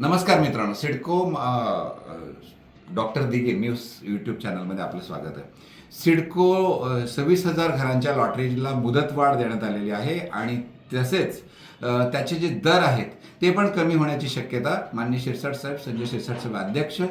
नमस्कार मित्रांनो CIDCO doctor Dige news YouTube चॅनलमध्ये आपलं स्वागत आहे. सिडको सव्वीस हजार घरांच्या लॉटरीला मुदतवाढ देण्यात आलेली आहे आणि तसेच त्याचे जे दर आहेत ते पण कमी होण्याची शक्यता माननीय शिरसाट साहेब संजय शिरसाट साहेब अध्यक्ष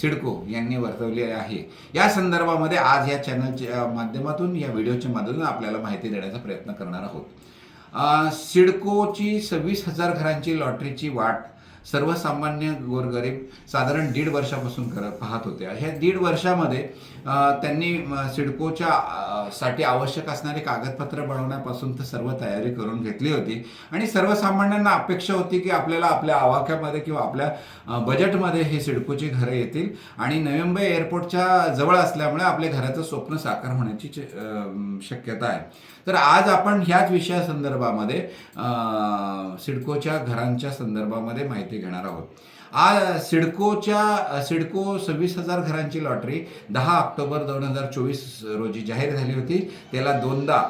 सिडको यांनी वर्तवली आहे. या संदर्भामध्ये आज या चॅनलच्या माध्यमातून या व्हिडिओच्या माध्यमातून आपल्याला माहिती देण्याचा प्रयत्न करणार आहोत. सिडकोची सव्वीस हजार घरांची लॉटरीची वाट सर्वसामान्य गोरगरीब साधारण दीड वर्षापासून करत पाहत होते. ह्या दीड वर्षामध्ये त्यांनी सिडकोच्या साठी आवश्यक असणारे कागदपत्र बनवण्यापासून तर सर्व तयारी करून घेतली होती. आणि सर्वसामान्यांना अपेक्षा होती की आपल्याला आपल्या आवाक्यामध्ये किंवा आपल्या बजेटमध्ये हे सिडकोची घरं येतील. आणि नवी मुंबई एअरपोर्टच्या जवळ असल्यामुळे आपल्या घराचं स्वप्न साकार होण्याची शक्यता आहे. तर आज आपण ह्याच विषयासंदर्भामध्ये सिडकोच्या घरांच्या संदर्भामध्ये माहिती घेणार आहोत. आज सिडकोच्या सिडको सव्वीस हजार घरांची लॉटरी दहा ऑक्टोबर दोन हजार चोवीस रोजी जाहीर झाली होती. त्याला दोनदा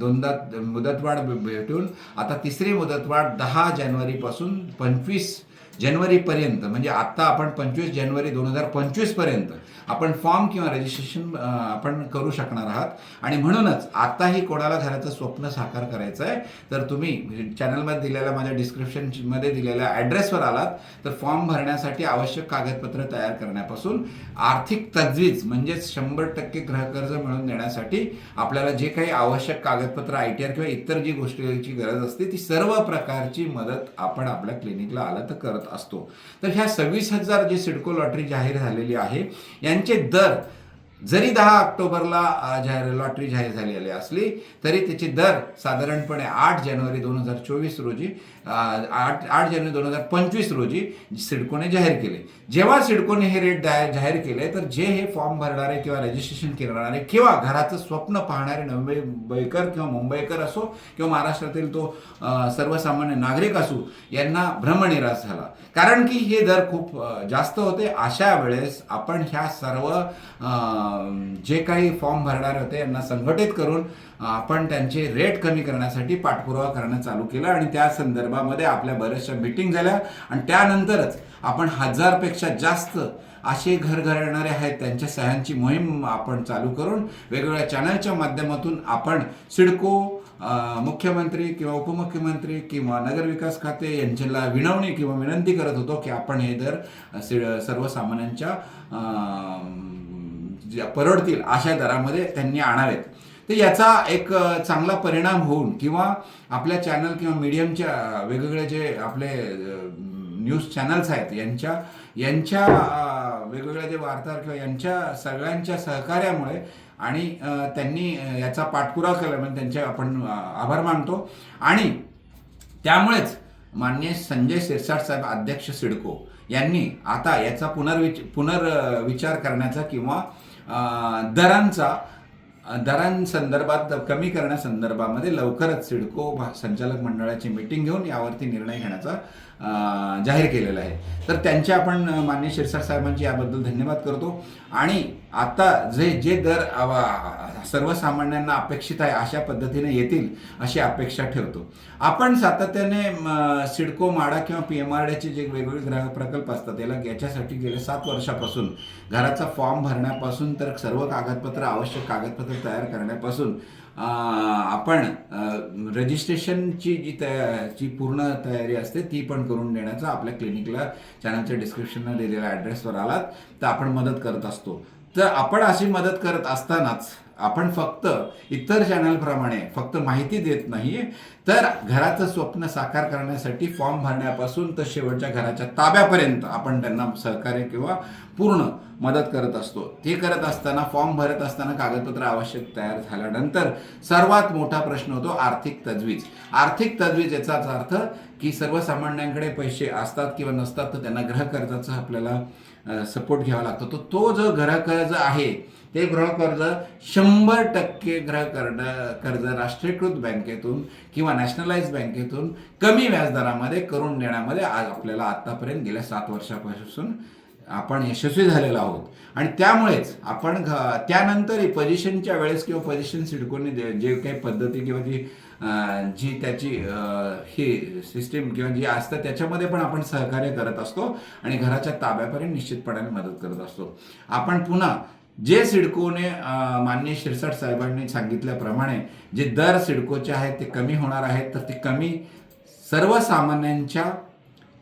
दोनदा मुदतवाढ भेटून आता तिसरी मुदतवाढ दहा जानेवारीपासून पंचवीस जानेवारीपर्यंत म्हणजे आत्ता आपण पंचवीस जानेवारी दोन हजार पंचवीसपर्यंत आपण फॉर्म किंवा रजिस्ट्रेशन आपण करू शकणार आहात. आणि म्हणूनच आत्ताही कोणाला घराचं स्वप्न साकार करायचं आहे तर तुम्ही चॅनलमध्ये दिलेल्या माझ्या डिस्क्रिप्शनमध्ये दिलेल्या ॲड्रेसवर आलात तर फॉर्म भरण्यासाठी आवश्यक कागदपत्र तयार करण्यापासून आर्थिक तजवीज म्हणजेच शंभर टक्के गृहकर्ज मिळवून देण्यासाठी आपल्याला जे काही आवश्यक कागदपत्र आय टी आर किंवा इतर जी गोष्टीची गरज असते ती सर्व प्रकारची मदत आपण आपल्या क्लिनिकला आलं तर करत असतो. तर ह्या सव्वीस हजार जे सिडको लॉटरी जाहीर झालेली आहे यांचे दर जरी दहा ऑक्टोबरला जाहीर लॉटरी जाहीर झालेली असली तरी त्याचे दर साधारणपणे आठ जानेवारी दोन हजार चोवीस रोजी आठ आठ जानेवारी दोन हजार पंचवीस रोजी सिडकोने जाहीर केले. जेव्हा सिडकोने हे रेट जाहीर केले तर जे हे फॉर्म भरणारे किंवा रजिस्ट्रेशन करणारे किंवा घराचं स्वप्न पाहणारे मुंबईकर किंवा मुंबईकर असो किंवा महाराष्ट्रातील तो सर्वसामान्य नागरिक असो यांना भ्रमनिराश झाला. कारण की हे दर खूप जास्त होते. अशा वेळेस आपण ह्या सर्व जे काही फॉर्म भरणारे होते यांना संघटित करून आपण त्यांचे रेट कमी करण्यासाठी पाठपुरावा करणं चालू केलं आणि त्या संदर्भामध्ये आपल्या बऱ्याचशा मिटिंग झाल्या. आणि त्यानंतरच आपण हजारपेक्षा जास्त असे घर घरणारे आहेत त्यांच्या सह्यांची मोहीम आपण चालू करून वेगवेगळ्या चॅनलच्या माध्यमातून आपण सिडको मुख्यमंत्री किंवा उपमुख्यमंत्री किंवा नगरविकास खाते यांच्याला विनवणी किंवा विनंती करत होतो की आपण हे दर सि- सर्वसामान्यांच्या ज्या परवडतील अशा दरामध्ये त्यांनी आणावेत तर याचा एक चांगला परिणाम होऊन किंवा आपल्या चॅनल किंवा मीडियमच्या वेगवेगळे जे आपले न्यूज चॅनल्स आहेत यांच्या यांच्या वेगवेगळ्या जे वार्ताहर किंवा यांच्या सगळ्यांच्या सहकार्यामुळे आणि त्यांनी याचा पाठपुरावा केला म्हणजे त्यांचे आपण आभार मानतो. आणि त्यामुळेच मान्य संजय शिरसाट साहेब अध्यक्ष सिडको यांनी आता याचा पुनर्विच पुनर्विचार करण्याचा किंवा दरांचा दरांसंदर्भात कमी करण्यासंदर्भामध्ये लवकरच सिडको संचालक मंडळाची मीटिंग घेऊन यावरती निर्णय घेण्याचा जाहीर केलेला आहे. तर त्यांचे आपण मान्य शिरसाट साहेबांचे याबद्दल धन्यवाद करतो. आणि आता जे जे दर सर्वसामान्यांना अपेक्षित आहे अशा पद्धतीने येतील अशी अपेक्षा ठेवतो. आपण सातत्याने सिडको माडा किंवा पी एम आर डीचे जे वेगवेगळे ग्राहक प्रकल्प असतात याला याच्यासाठी गेल्या सात वर्षापासून घराचा फॉर्म भरण्यापासून तर सर्व कागदपत्र आवश्यक कागदपत्र तयार करण्यापासून आपण रजिस्ट्रेशनची जी तया जी पूर्ण तयारी असते ती पण करून देण्याचा आपल्या क्लिनिकला चॅनलच्या डिस्क्रिप्शनला दिलेल्या ॲड्रेसवर आलात तर आपण मदत करत असतो. तर आपण अशी मदत करत असतानाच आपण फक्त इतर चॅनलप्रमाणे फक्त माहिती देत नाही तर घराचं स्वप्न साकार करण्यासाठी फॉर्म भरण्यापासून तर शेवटच्या घराच्या ताब्यापर्यंत आपण त्यांना सहकार्य किंवा पूर्ण मदत करत असतो. ते करत असताना फॉर्म भरत असताना कागदपत्र आवश्यक तयार झाल्यानंतर सर्वात मोठा प्रश्न होतो आर्थिक तजवीज. आर्थिक तजवीज याचाच अर्थ की सर्वसामान्यांकडे पैसे असतात किंवा नसतात तर त्यांना गृहकर्जाचा आपल्याला सपोर्ट घ्यावा लागतो. तो तो जो गृहकर्ज आहे ते गृहकर्ज शंभर टक्के गृहकर्ज कर्ज राष्ट्रीयकृत बँकेतून किंवा नॅशनलाइज बँकेतून कमी व्याजदरामध्ये करून देण्यामध्ये आज आपल्याला आतापर्यंत गेल्या सात वर्षापासून आपण यशस्वी झालेलो आहोत. आणि त्यामुळेच आपण घ- त्यानंतरही पोझिशनच्या वेळेस किंवा पोझिशन सिडकोने जे जे काही पद्धती किंवा जी जी त्याची ही सिस्टीम किंवा जी असतं त्याच्यामध्ये पण आपण सहकार्य करत असतो आणि घराच्या ताब्यापर्यंत निश्चितपणाने मदत करत असतो. आपण पुन्हा जे सिडकोने मान्य माननीय शिरसाट साहेबांनी सांगितल्याप्रमाणे जे दर सिडकोचे आहेत ते कमी होणार आहेत तर ते कमी सर्वसामान्यांच्या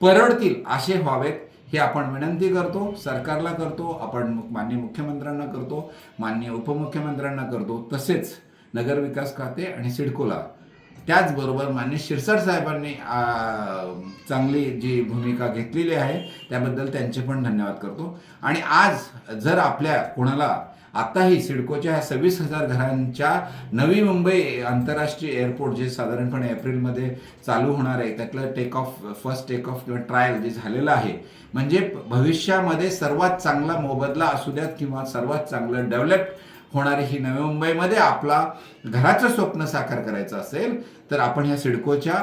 परवडतील असे व्हावेत हे आपण विनंती करतो सरकारला करतो आपण मान्य माननीय मुख्यमंत्र्यांना करतो माननीय उपमुख्यमंत्र्यांना करतो. तसेच नगरविकास खाते आणि सिडकोला त्याचबरोबर मान्य शिरसाट साहेबांनी चांगली जी भूमिका घेतलेली आहे त्याबद्दल त्यांचे पण धन्यवाद करतो. आणि आज जर आपल्या कोणाला आताही सिडकोच्या ह्या सव्वीस हजार घरांच्या नवी मुंबई आंतरराष्ट्रीय एअरपोर्ट जे साधारणपणे एप्रिलमध्ये चालू होणार आहे त्यातलं take off first take off किंवा ट्रायल जे झालेलं आहे म्हणजे भविष्यामध्ये सर्वात चांगला मोबदला असू द्यात किंवा सर्वात चांगलं डेव्हलप होणारी ही नवी मुंबईमध्ये आपला घराचं स्वप्न साकार करायचं असेल तर आपण ह्या सिडकोच्या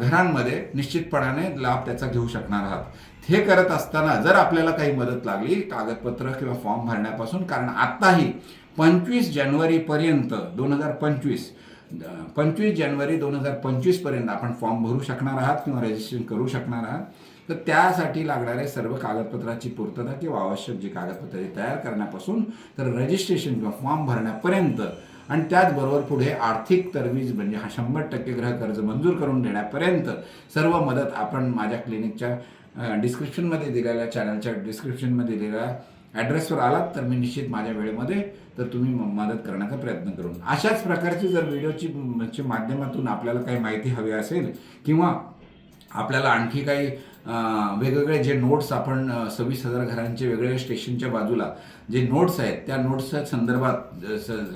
घरांमध्ये निश्चितपणाने लाभ त्याचा घेऊ शकणार आहात. हे करत असताना जर आपल्याला काही मदत लागली कागदपत्र किंवा फॉर्म भरण्यापासून कारण आत्ताही पंचवीस जानेवारीपर्यंत दोन हजार पंचवीस पंचवीस जानेवारी दोन हजार पंचवीसपर्यंत आपण फॉर्म भरू शकणार आहात किंवा रजिस्ट्रेशन करू शकणार आहात. तर त्यासाठी लागणारे सर्व कागदपत्राची पूर्तता किंवा आवश्यक जी कागदपत्रे तयार करण्यापासून तर रजिस्ट्रेशन किंवा फॉर्म भरण्यापर्यंत आणि त्याचबरोबर पुढे आर्थिक तरवीज म्हणजे हा शंभर टक्के गृह कर्ज मंजूर करून देण्यापर्यंत सर्व मदत आपण माझ्या क्लिनिकच्या डिस्क्रिप्शनमध्ये दिलेल्या चॅनलच्या डिस्क्रिप्शनमध्ये दिलेल्या ॲड्रेसवर आलात तर मी निश्चित माझ्या वेळेमध्ये तर तुम्ही मदत करण्याचा प्रयत्न करून. अशाच प्रकारची जर व्हिडिओची माध्यमातून आपल्याला काही माहिती हवी असेल किंवा आपल्याला आणखी काही वेगवेगळे जे नोट्स आपण सव्वीस हजार घरांचे वेगवेगळ्या स्टेशनच्या बाजूला जे नोट्स आहेत त्या नोट्सच्या संदर्भात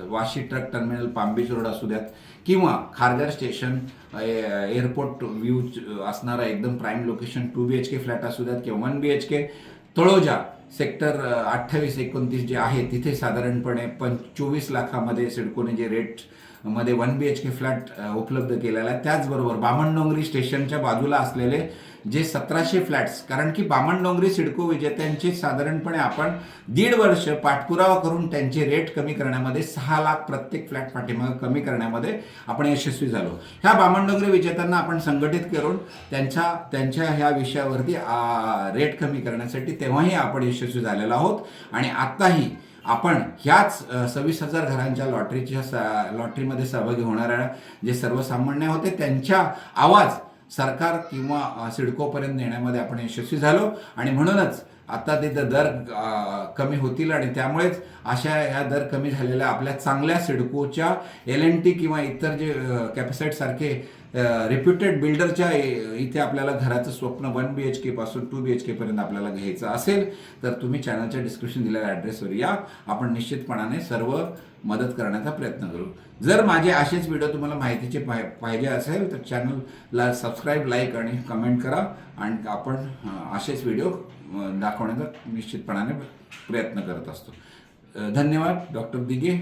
Vashi truck terminal Palm Beach road असू द्यात किंवा खारघर स्टेशन एअरपोर्ट व्ह्यू असणारा एकदम prime location two B H K flat असू द्यात किंवा one B H K Taloja sector अठ्ठावीस एकोणतीस जे आहे तिथे साधारणपणे पं चोवीस लाखामध्ये सिडकोने जे रेट मध्ये one B H K flat उपलब्ध केलेला आहे. त्याचबरोबर बामणडोंगरी स्टेशनच्या बाजूला असलेले जे सतराशे फ्लॅट्स कारण की बामणडोंगरी सिडको विजेत्यांचे साधारणपणे आपण दीड वर्ष पाठपुरावा करून त्यांचे रेट कमी करण्यामध्ये सहा लाख प्रत्येक फ्लॅट पाठीमागे कमी करण्यामध्ये आपण यशस्वी झालो. ह्या बामणडोंगरी विजेत्यांना आपण संघटित करून त्यांच्या त्यांच्या ह्या विषयावरती रेट कमी करण्यासाठी तेव्हाही आपण यशस्वी झालेलो आहोत. आणि आत्ताही आपण ह्याच सव्वीस हजार घरांच्या लॉटरीच्या स- लॉटरीमध्ये सहभागी होणाऱ्या जे सर्वसामान्य होते त्यांच्या आवाज सरकार किंवा सिडकोपर्यंत नेण्यामध्ये आपण यशस्वी झालो. आणि म्हणूनच आता तिथं दर कमी होतील आणि त्यामुळेच अशा ह्या दर कमी झालेल्या आपल्या चांगल्या सिडकोच्या एल एन टी किंवा इतर जे कॅपॅसाईट सारखे रिप्युटेड बिल्डरच्या इथे आपल्याला घराचं स्वप्न वन बी एच के पासून टू बी एच के पर्यंत आपल्याला घ्यायचं असेल तर तुम्ही चॅनलच्या डिस्क्रिप्शन दिलेल्या ॲड्रेसवर या. आपण निश्चितपणाने सर्व मदत करण्याचा प्रयत्न करू. जर माझे असेच व्हिडिओ तुम्हाला माहितीचे पाहि पाहिजे असेल तर चॅनलला सबस्क्राईब लाईक आणि कमेंट करा आणि आपण असेच व्हिडिओ दाखवण्याचा निश्चितपणाने प्रयत्न करत असतो. धन्यवाद डॉक्टर दिगे